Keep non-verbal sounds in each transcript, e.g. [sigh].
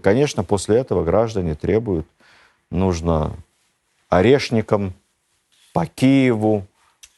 Конечно, после этого граждане требуют, нужно орешникам по Киеву,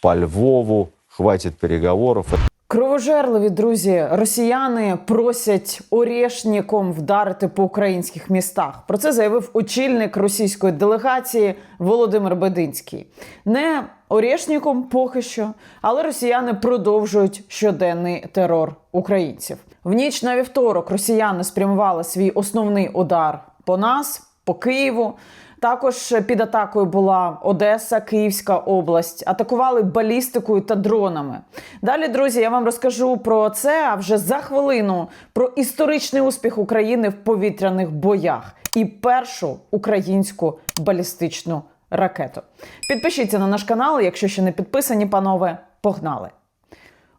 по Львову, хватит переговоров. Кровожерливі друзі, росіяни просять орешником вдарити по українських містах. Про це заявив очільник російської делегації Володимир Бединський. Не орешником поки що, але росіяни продовжують щоденний терор українців. В ніч на вівторок росіяни спрямували свій основний удар по нас, по Києву. Також під атакою була Одеса, Київська область. Атакували балістикою та дронами. Далі, друзі, я вам розкажу про це. А вже за хвилину про історичний успіх України в повітряних боях і першу українську балістичну ракету. Підпишіться на наш канал, якщо ще не підписані, панове. Погнали!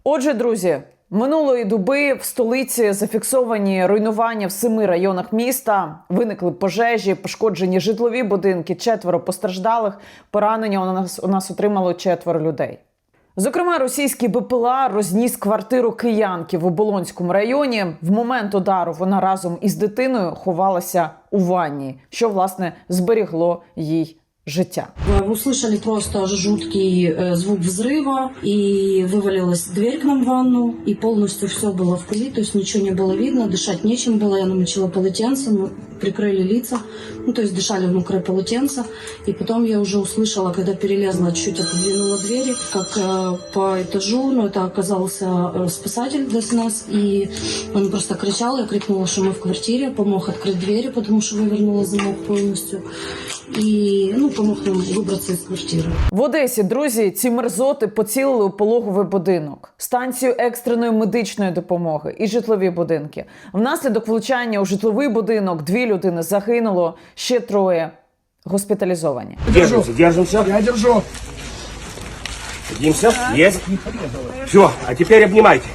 Отже, друзі, минулої доби в столиці зафіксовані руйнування в семи районах міста. Виникли пожежі, пошкоджені житлові будинки, четверо постраждалих. Поранення у нас у нас отримало четверо людей. Зокрема, російський БПЛА розніс квартиру киянки в Оболонському районі. В момент удару вона разом із дитиною ховалася у ванні, що власне зберігло їй життя. Вы услышали просто жуткий э, звук взрыва, и вывалилась дверь к нам в ванну, и полностью все было в пыли, то есть ничего не было видно, дышать нечем было, я намочила полотенце, мы прикрыли лица, ну то есть дышали в мокрое полотенце, и потом я уже услышала, когда перелезла, чуть отодвинула двери, как э, по этажу, ну это оказался э, спасатель для нас, и он просто кричал, я крикнула, что мы в квартире, помог открыть двери, потому что вывернула замок полностью, и ну помог нам выбраться из квартиры. В Одесі, друзі, ці мерзоти поцілили у пологовий будинок, станцію екстреної медичної допомоги і житлові будинки. Внаслідок влучання у житловий будинок дві людини загинуло, ще троє госпіталізовані. Держимся, держимся. Я держу. Садимся. Есть. Все, а теперь обнимайте.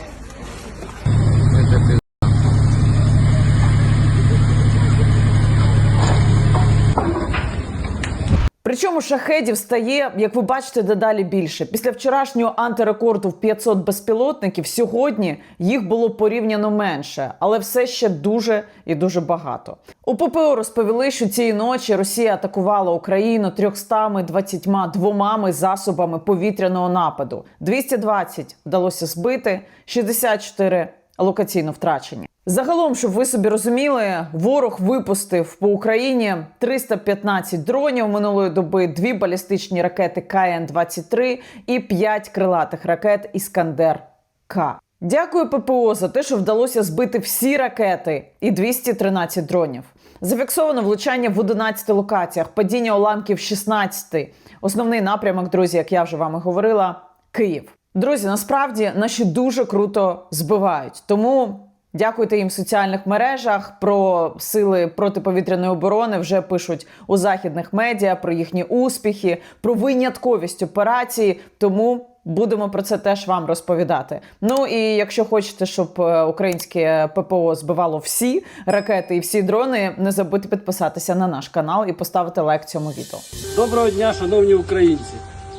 Причому шахедів стає, як ви бачите, дедалі більше. Після вчорашнього антирекорду в 500 безпілотників сьогодні їх було порівняно менше, але все ще дуже і дуже багато. У ППО розповіли, що цієї ночі Росія атакувала Україну 322 засобами повітряного нападу. 220 вдалося збити, 64 локаційно втрачені. Загалом, щоб ви собі розуміли, ворог випустив по Україні 315 дронів минулої доби, дві балістичні ракети КН-23 і 5 крилатих ракет Іскандер К. Дякую ППО за те, що вдалося збити всі ракети і 213 дронів. Зафіксовано влучання в 11 локаціях, падіння уламків 16. Основний напрямок, друзі, як я вже вам і говорила, Київ. Друзі, насправді наші дуже круто збивають. Тому дякуйте їм в соціальних мережах. Про сили протиповітряної оборони вже пишуть у західних медіа про їхні успіхи, про винятковість операції. Тому будемо про це теж вам розповідати. Ну і якщо хочете, щоб е, українське ППО збивало всі ракети і всі дрони, не забудьте підписатися на наш канал і поставити лайк цьому відео. Доброго дня, шановні українці!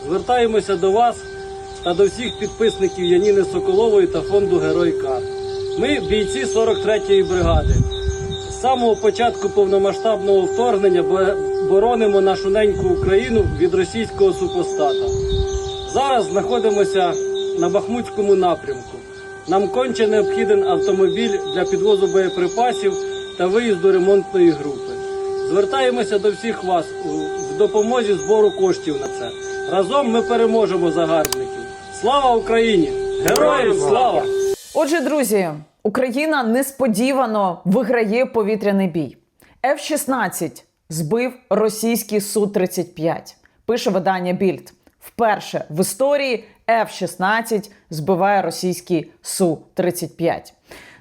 Звертаємося до вас та до всіх підписників Яніни Соколової та фонду Герой Кар. Ми бійці 43-ї бригади. З самого початку повномасштабного вторгнення боронимо нашу неньку Україну від російського супостата. Зараз знаходимося на Бахмутському напрямку. Нам конче необхіден автомобіль для підвозу боєприпасів та виїзду ремонтної групи. Звертаємося до всіх вас в допомозі збору коштів на це. Разом ми переможемо загарбників. Слава Україні! Героям слава! Отже, друзі, Україна несподівано виграє повітряний бій. F-16 збив російський Су-35. Пише видання Більд. Вперше в історії F-16 збиває російський Су-35.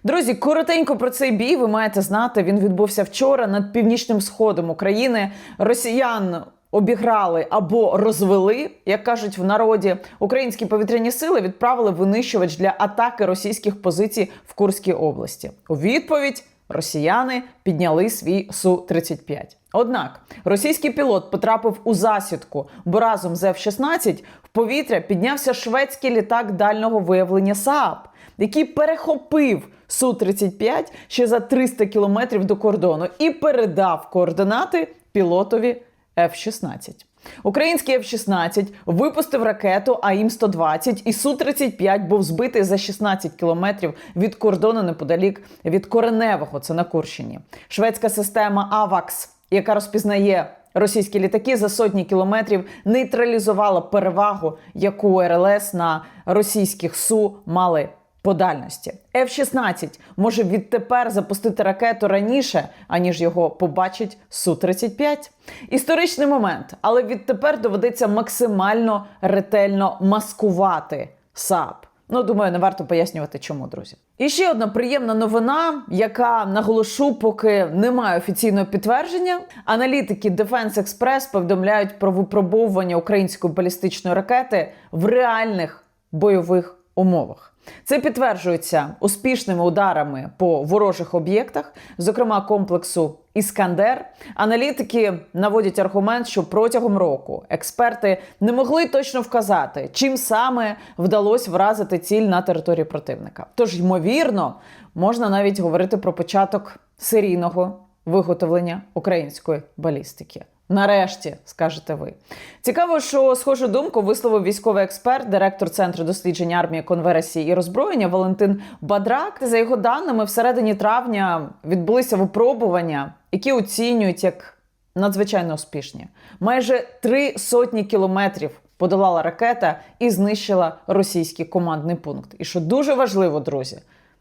Друзі, коротенько про цей бій ви маєте знати. Він відбувся вчора над північним сходом України. Росіян обіграли або розвели, як кажуть в народі. Українські повітряні сили відправили винищувач для атаки російських позицій в Курській області. У відповідь росіяни підняли свій Су-35. Однак російський пілот потрапив у засідку, бо разом з F-16 в повітря піднявся шведський літак дальнього виявлення СААП, який перехопив Су-35 ще за 300 кілометрів до кордону і передав координати пілотові F-16. Український F-16 випустив ракету АІМ-120 і Су-35 був збитий за 16 кілометрів від кордону неподалік від Кореневого, це на Курщині. Шведська система АВАКС, яка розпізнає російські літаки за сотні кілометрів, нейтралізувала перевагу, яку РЛС на російських Су мали по дальності. F-16 може відтепер запустити ракету раніше, аніж його побачить Су-35. Історичний момент, але відтепер доведеться максимально ретельно маскувати САП. Ну, думаю, не варто пояснювати, чому, друзі. І ще одна приємна новина, яка наголошу, поки немає офіційного підтвердження. Аналітики Defense Express повідомляють про випробовування української балістичної ракети в реальних бойових умовах. Це підтверджується успішними ударами по ворожих об'єктах, зокрема комплексу Іскандер. Аналітики наводять аргумент, що протягом року експерти не могли точно вказати, чим саме вдалося вразити ціль на території противника. Тож, ймовірно, можна навіть говорити про початок серійного виготовлення української балістики. Нарешті, скажете ви. Цікаво, що схожу думку висловив військовий експерт, директор Центру досліджень армії, конверсії і роззброєння Валентин Бадрак. За його даними, всередині травня відбулися випробування, які оцінюють як надзвичайно успішні. Майже три сотні кілометрів подолала ракета і знищила російський командний пункт. І що дуже важливо, друзі,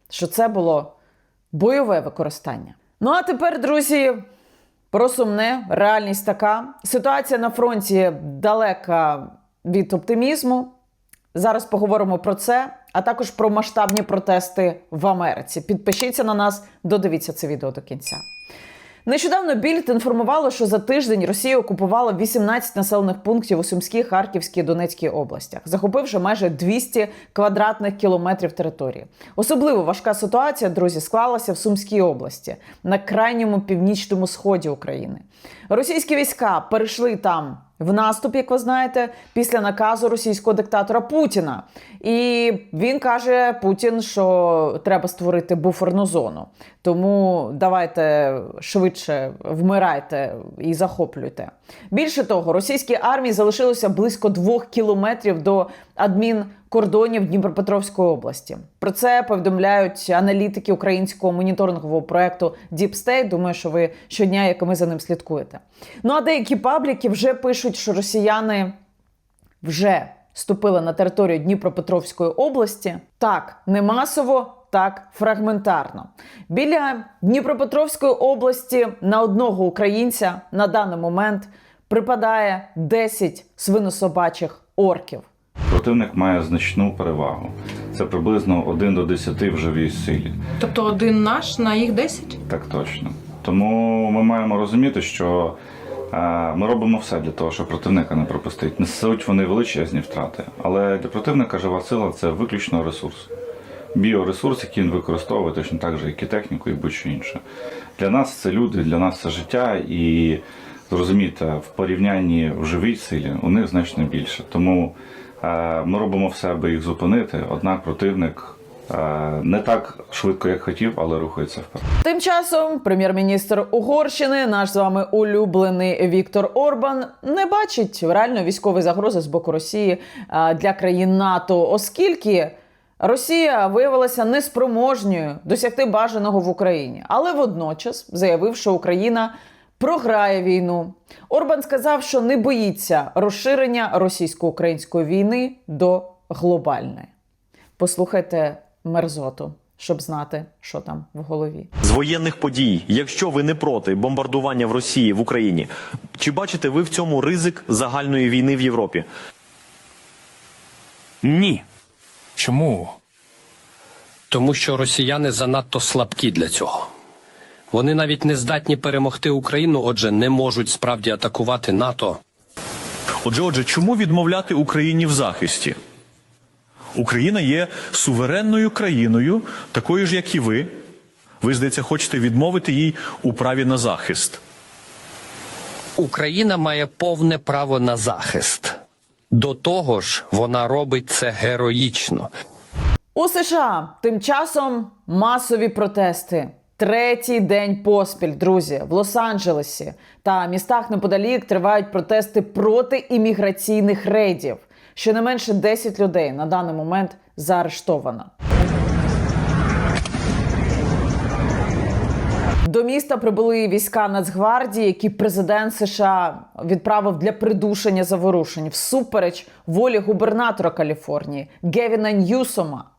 що це було бойове використання. Ну а тепер, друзі, про сумне, реальність така. Ситуація на фронті далека від оптимізму. Зараз поговоримо про це, а також про масштабні протести в Америці. Підпишіться на нас, додивіться це відео до кінця. Нещодавно Більд інформувало, що за тиждень Росія окупувала 18 населених пунктів у Сумській, Харківській, Донецькій областях, захопивши майже 200 квадратних кілометрів території. Особливо важка ситуація, друзі, склалася в Сумській області на крайньому північному сході України. Російські війська перейшли там в наступ, як ви знаєте, після наказу російського диктатора Путіна. І він каже Путін, що треба створити буферну зону. Тому давайте швидше вмирайте і захоплюйте. Більше того, російській армії залишилося близько двох кілометрів до адмінкордонів Дніпропетровської області. Про це повідомляють аналітики українського моніторингового проекту Deep State. Думаю, що ви щодня, як ми за ним слідкуєте. Ну а деякі пабліки вже пишуть, що росіяни вже ступили на територію Дніпропетровської області. Так, не масово, так фрагментарно. Біля Дніпропетровської області на одного українця на даний момент припадає 10 свинособачих орків. Противник має значну перевагу. Це приблизно 1 до 10 в живій силі. Тобто один наш на їх 10? Так точно. Тому ми маємо розуміти, що е, ми робимо все для того, щоб противника не пропустити. Несуть вони величезні втрати. Але для противника жива сила це виключно ресурс. Біоресурс, який він використовує точно так же, як і техніку, і будь-що інше. Для нас це люди, для нас це життя, і зрозумійте, в порівнянні в живій силі у них значно більше. Тому ми робимо все, аби їх зупинити. Однак противник е, не так швидко, як хотів, але рухається вперед. Тим часом прем'єр-міністр Угорщини, наш з вами улюблений Віктор Орбан, не бачить реальної військової загрози з боку Росії для країн НАТО, оскільки Росія виявилася неспроможньою досягти бажаного в Україні, але водночас заявив, що Україна. Програє війну. Орбан сказав, що не боїться розширення російсько-української війни до глобальної. Послухайте мерзоту, щоб знати, що там в голові. з воєнних подій, якщо ви не проти бомбардування в Росії в Україні, чи бачите ви в цьому ризик загальної війни в Європі? Ні. Чому? Тому що росіяни занадто слабкі для цього. Вони навіть не здатні перемогти Україну, отже, не можуть справді атакувати НАТО. Отже, отже, чому відмовляти Україні в захисті? Україна є суверенною країною, такою ж, як і ви. Ви, здається, хочете відмовити їй у праві на захист. Україна має повне право на захист. До того ж, вона робить це героїчно. У США тим часом масові протести. Третій день поспіль, друзі, в Лос-Анджелесі та містах неподалік тривають протести проти імміграційних рейдів. Щонайменше 10 людей на даний момент заарештовано. До міста прибули війська Нацгвардії, які президент США відправив для придушення заворушень всупереч волі губернатора Каліфорнії Гевіна Ньюсома.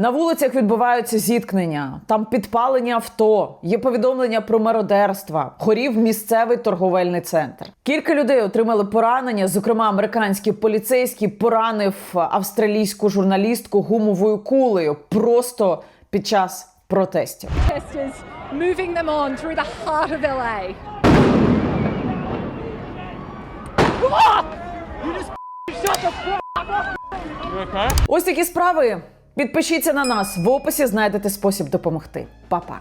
На вулицях відбуваються зіткнення, там підпалені авто, є повідомлення про мародерства, горів місцевий торговельний центр. Кілька людей отримали поранення. Зокрема, американський поліцейський поранив австралійську журналістку гумовою кулею просто під час протестів. [laughs] Ось такі справи. Підпишіться на нас в описі. Знайдете спосіб допомогти. Па-па.